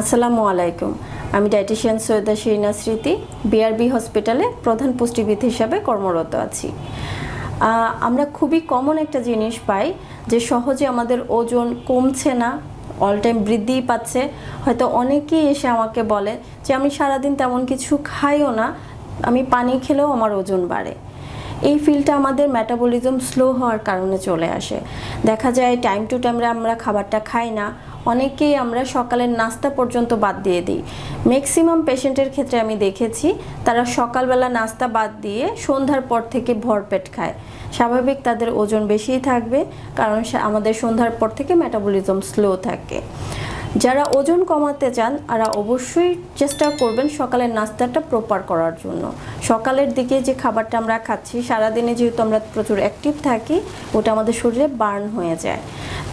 আসসালামু আলাইকুম। আমি ডায়েটিশিয়ান সৈয়দা শিরিনা স্মৃতি বিআরবি হসপিটালে প্রধান পুষ্টিবিদ হিসাবে কর্মরত আছি। আমরা খুবই কমন একটা জিনিস পাই যে সহজে আমাদের ওজন কমছে না অল টাইম বৃদ্ধিই পাচ্ছে। হয়তো অনেকেই এসে আমাকে বলে যে, আমি সারাদিন তেমন কিছু খাইও না, আমি পানি খেলেও আমার ওজন বাড়ে। এই ফিলটা আমাদের মেটাবলিজম স্লো হওয়ার কারণে চলে আসে। দেখা যায় টাইম টু টাইম আমরা খাবারটা খাই না অনেকেই আমরা সকালের নাস্তা পর্যন্ত বাদ দিয়ে দিই। ম্যাক্সিমাম পেশেন্টের ক্ষেত্রে আমি দেখেছি, তারা সকালবেলা নাস্তা বাদ দিয়ে সন্ধ্যার পর থেকে ভরপেট খায়। স্বাভাবিক তাদের ওজন বেশিই থাকবে, কারণ আমাদের সন্ধ্যার পর থেকে মেটাবলিজম স্লো থাকে। যারা ওজন কমাতে চান, তারা অবশ্যই চেষ্টা করবেন সকালের নাস্তাটা প্রপার করার জন্য। সকালের দিকে যে খাবারটা আমরা খাচ্ছি, সারাদিনে যেহেতু আমরা প্রচুর অ্যাক্টিভ থাকি, ওটা আমাদের শরীরে বার্ন হয়ে যায়।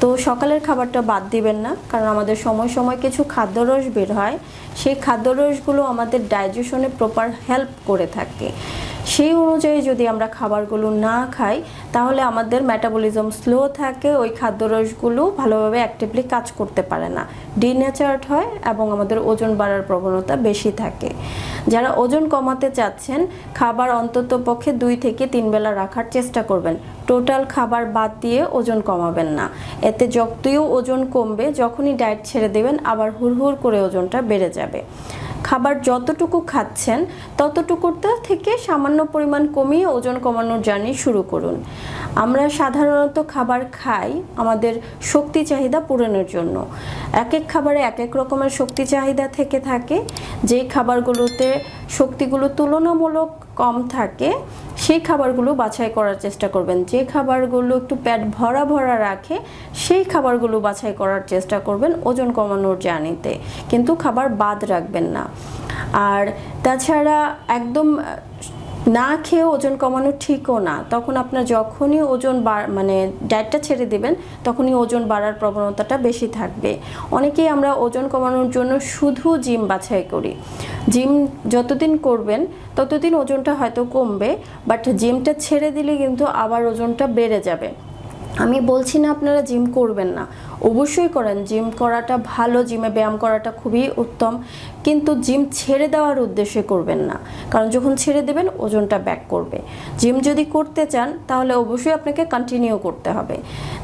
তো সকালের খাবারটা বাদ দিবেন না, কারণ আমাদের সময় সময় কিছু খাদ্যরস বের হয়। সেই খাদ্যরসগুলো আমাদের ডাইজেশনে প্রপার হেল্প করে থাকে। সেই অনুযায়ী যদি আমরা খাবারগুলো না খাই, তাহলে আমাদের মেটাবলিজম স্লো থাকে, ওই খাদ্যরসগুলো ভালোভাবে অ্যাক্টিভলি কাজ করতে পারে না। ডিনেচার্ড হয় এবং আমাদের ওজন বাড়ার প্রবণতা বেশি থাকে। যারা ওজন কমাতে চাচ্ছেন, খাবার অন্তত পক্ষে দুই থেকে তিন বেলা রাখার চেষ্টা করবেন। টোটাল খাবার বাদ দিয়ে ওজন কমাবেন না। এতে যতই ওজন কমবে, যখনই ডায়েট ছেড়ে দেবেন, আবার হুড়হুড় করে ওজনটা বেড়ে যাবে। খাবার যতটুকু খাচ্ছেন ততটুকুটা থেকে সামান্য পরিমাণ কমিয়ে ওজন কমানোর জার্নি শুরু করুন। আমরা সাধারণত খাবার খাই আমাদের শক্তি চাহিদা পূরণের জন্য। এক এক খাবারে এক এক রকমের শক্তি চাহিদা থেকে থাকে। যে খাবারগুলোতে শক্তিগুলো তুলনামূলক কম থাকে সেই খাবারগুলো বাছাই করার চেষ্টা করবেন, যে খাবারগুলো একটু পেট ভরা ভরা রাখে, সেই খাবারগুলো বাছাই করার চেষ্টা করবেন ওজন কমানোর জার্নিতে। কিন্তু খাবার বাদ রাখবেন না। আর তাছাড়া একদম না খেয়ে ওজন কমানো ঠিকও না, তখন আপনার যখনই ওজন মানে ডায়েটটা ছেড়ে দেবেন, তখনই ওজন বাড়ার প্রবণতাটা বেশি থাকবে। অনেকেই আমরা ওজন কমানোর জন্য শুধু জিম বাছাই করি। জিম যতদিন করবেন, ততদিন ওজনটা হয়তো কমবে বাট জিমটা ছেড়ে দিলে কিন্তু আবার ওজনটা বেড়ে যাবে। আমি বলছি না আপনারা জিম করবেন না। অবশ্যই করেন, জিম করাটা ভালো, জিমে ব্যায়াম করাটা খুবই উত্তম, কিন্তু জিম ছেড়ে দেওয়ার উদ্দেশ্যে করবেন না, কারণ যখন ছেড়ে দেবেন ওজনটা ব্যাক করবে। জিম যদি করতে চান, তাহলে অবশ্যই আপনাকে কন্টিনিউ করতে হবে।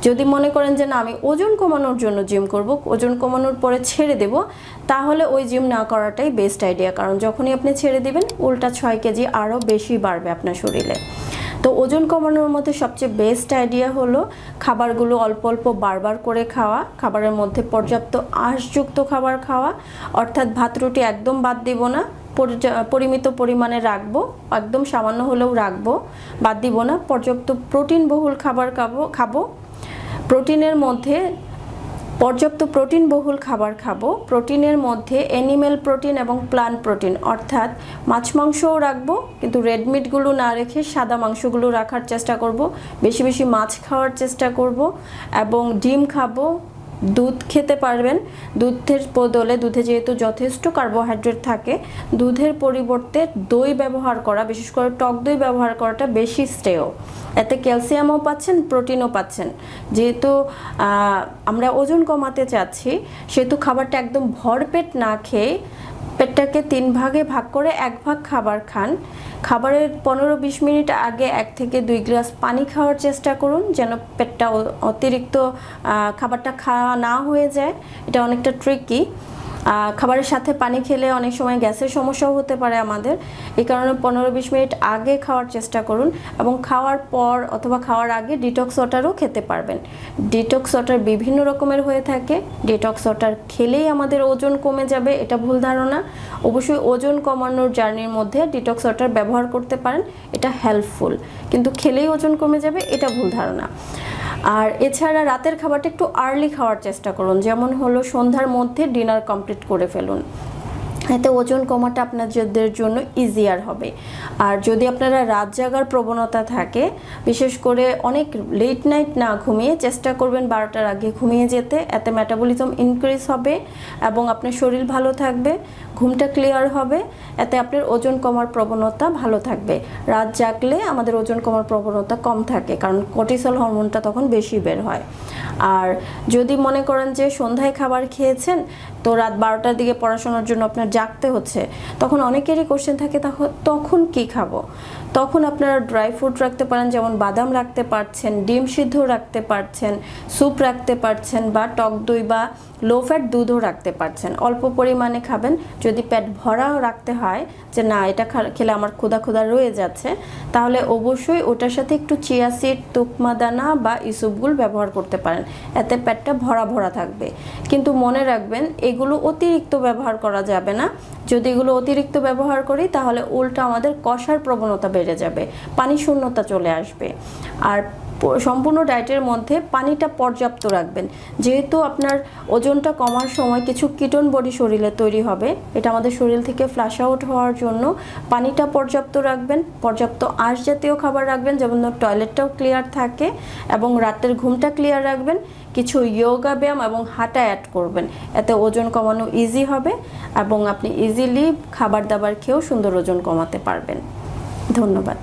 যদি মনে করেন যে না, আমি ওজন কমানোর জন্য জিম করব, ওজন কমানোর পরে ছেড়ে দেব, তাহলে ওই জিম না করাটাই বেস্ট আইডিয়া কারণ যখনই আপনি ছেড়ে দেবেন, উল্টা ছয় কেজি আরও বেশি বাড়বে আপনার শরীরে। তো ওজন কমানোর মধ্যে সবচেয়ে বেস্ট আইডিয়া হলো খাবারগুলো অল্প অল্প বারবার করে খাওয়া, খাবারের মধ্যে পর্যাপ্ত আঁশযুক্ত খাবার খাওয়া, অর্থাৎ ভাত, রুটি একদম বাদ দিব না পরিমিত পরিমাণে রাখব, একদম সামান্য হলেও রাখব, বাদ দিব না, পর্যাপ্ত প্রোটিন বহুল খাবার খাব খাব। প্রোটিনের মধ্যে পর্যাপ্ত প্রোটিন বহুল খাবার খাব। প্রোটিনের মধ্যে অ্যানিমেল প্রোটিন এবং প্লান্ট প্রোটিন, অর্থাৎ মাছ মাংসও রাখব, কিন্তু রেড মিটগুলো না রেখে সাদা মাংসগুলো রাখার চেষ্টা করব। বেশি বেশি মাছ খাওয়ার চেষ্টা করব এবং ডিম খাব। দুধ খেতে পারবেন। দুধের বদলে দুধে যেহেতু যথেষ্ট কার্বোহাইড্রেট থাকে, দুধের পরিবর্তে দই ব্যবহার করা, বিশেষ করে টক দই ব্যবহার করাটা বেশি শ্রেয়। এতে ক্যালসিয়ামও পাচ্ছেন, প্রোটিনও পাচ্ছেন। যেহেতু আমরা ওজন কমাতে চাচ্ছি, সেহেতু খাবারটা একদম ভরপেট না খেয়ে পেটটাকে তিন ভাগে ভাগ করে এক ভাগ খাবার খান। খাবারের পনেরো বিশ মিনিট আগে এক থেকে দুই গ্লাস পানি খাওয়ার চেষ্টা করুন, যেন পেটটা অতিরিক্ত খাবারটা খাওয়া না হয়ে যায়। এটা অনেকটা ট্রিকি খাবারের সাথে পানি খেলে অনেক সময় গ্যাসের সমস্যাও হতে পারে আমাদের। এই কারণে পনেরো বিশ মিনিট আগে খাওয়ার চেষ্টা করুন এবং খাওয়ার পর অথবা খাওয়ার আগে ডিটক্স ওয়াটারও খেতে পারবেন। ডিটক্স ওয়াটার বিভিন্ন রকমের হয়ে থাকে। ডিটক্স ওয়াটার খেলেই আমাদের ওজন কমে যাবে, এটা ভুল ধারণা। অবশ্যই ওজন কমানোর জার্নির মধ্যে ডিটক্স ওয়াটার ব্যবহার করতে পারেন, এটা হেল্পফুল কিন্তু খেলেই ওজন কমে যাবে, এটা ভুল ধারণা। আর এছাড়া রাতের খাবারটা একটু আর্লি খাওয়ার চেষ্টা করুন, যেমন হলো সন্ধ্যার মধ্যে ডিনার কমপ্লিট করে ফেলুন। এতে ওজন কমাটা আপনাদের জন্য ইজিয়ার হবে। আর যদি আপনারা রাত জাগার প্রবণতা থাকে, বিশেষ করে অনেক লেট নাইট না ঘুমিয়ে, চেষ্টা করবেন বারোটার আগে ঘুমিয়ে যেতে। এতে মেটাবলিজম ইনক্রিজ হবে এবং আপনার শরীর ভালো থাকবে। ঘুমটা ক্লিয়ার হবে, এতে আপনার ওজন কমার প্রবণতা ভালো থাকবে। রাত জাগলে আমাদের ওজন কমার প্রবণতা কম থাকে, কারণ কর্টিসল হরমোনটা তখন বেশি বের হয়। আর যদি মনে করেন যে সন্ধ্যায় খাবার খেয়েছেন, তো রাত বারোটার দিকে পড়াশোনার জন্য আপনার জাগতে হচ্ছে, তখন অনেকেরই কোশ্চেন থাকে তখন কি খাব? তখন আপনারা ড্রাই ফ্রুট রাখতে পারেন, যেমন বাদাম রাখতে পারছেন, ডিম সিদ্ধ রাখতে পারছেন, স্যুপ রাখতে পারছেন বা টক দই বা লো ফ্যাট দুধও রাখতে পারছেন। অল্প পরিমাণে খাবেন। যদি পেট ভরাও রাখতে হয় যে না, এটা খেলে আমার ক্ষুধা ক্ষুধা রয়ে যাচ্ছে, তাহলে অবশ্যই ওটার সাথে একটু চিয়া সিড তুকমা দানা বা ইসুপগুল ব্যবহার করতে পারেন। এতে পেটটা ভরা ভরা থাকবে। কিন্তু মনে রাখবেন, এগুলো অতিরিক্ত ব্যবহার করা যাবে না। যদি এগুলো অতিরিক্ত ব্যবহার করি, তাহলে উল্টা আমাদের কষার প্রবণতা বেড়ে যাবে, পানি শূন্যতা চলে আসবে। আর সম্পূর্ণ ডায়েটের মধ্যে পানিটা পর্যাপ্ত রাখবেন। যেহেতু আপনার ওজনটা কমার সময় কিছু কিটন বডি শরীরে তৈরি হবে, এটা আমাদের শরীর থেকে ফ্লাশ আউট হওয়ার জন্য পানিটা পর্যাপ্ত রাখবেন, পর্যাপ্ত আঁশ জাতীয় খাবার রাখবেন, যেমন টয়লেটটাও ক্লিয়ার থাকে এবং রাতের ঘুমটা ক্লিয়ার রাখবেন। কিছু যোগা ব্যায়াম এবং হাঁটা অ্যাড করবেন। এতে ওজন কমানো ইজি হবে এবং আপনি ইজিলি খাবার দাবার খেয়েও সুন্দর ওজন কমাতে পারবেন। ধন্যবাদ।